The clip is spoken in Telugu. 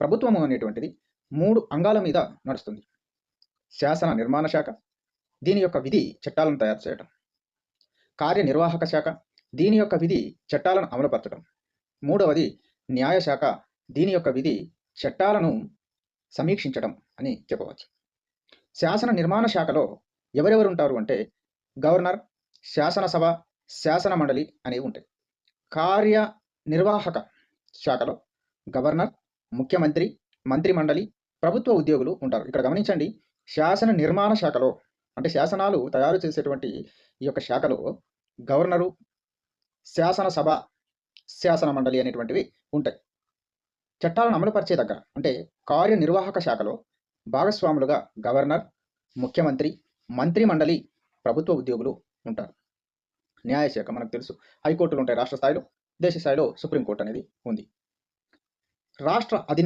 ప్రభుత్వము అనేటువంటిది మూడు అంగాల మీద నడుస్తుంది. శాసన నిర్మాణ శాఖ దీని యొక్క విధి చట్టాలను తయారు చేయడం కార్యనిర్వాహక శాఖ దీని యొక్క విధి చట్టాలను అమలుపరచడం మూడవది న్యాయశాఖ దీని యొక్క విధి చట్టాలను సమీక్షించడం అని చెప్పవచ్చు. శాసన నిర్మాణ శాఖలో ఎవరెవరు ఉంటారు అంటే గవర్నర్ శాసనసభ శాసన మండలి అనేవి ఉంటాయి. కార్య నిర్వాహక శాఖలో గవర్నర్ ముఖ్యమంత్రి మంత్రి మండలి ప్రభుత్వ ఉద్యోగులు ఉంటారు. ఇక్కడ గమనించండి శాసన నిర్మాణ శాఖలో అంటే శాసనాలు తయారు చేసేటువంటి ఈ యొక్క శాఖలో గవర్నరు శాసనసభ శాసన మండలి అనేటువంటివి ఉంటాయి. చట్టాలను అమలుపరిచే దగ్గర అంటే కార్యనిర్వాహక శాఖలో భాగస్వాములుగా గవర్నర్ ముఖ్యమంత్రి మంత్రి మండలి ప్రభుత్వ ఉద్యోగులు ఉంటారు. న్యాయశాఖ మనకు తెలుసు. హైకోర్టులు ఉంటాయి రాష్ట్ర స్థాయిలో దేశ స్థాయిలో సుప్రీంకోర్టు అనేది ఉంది. రాష్ట్ర అధినే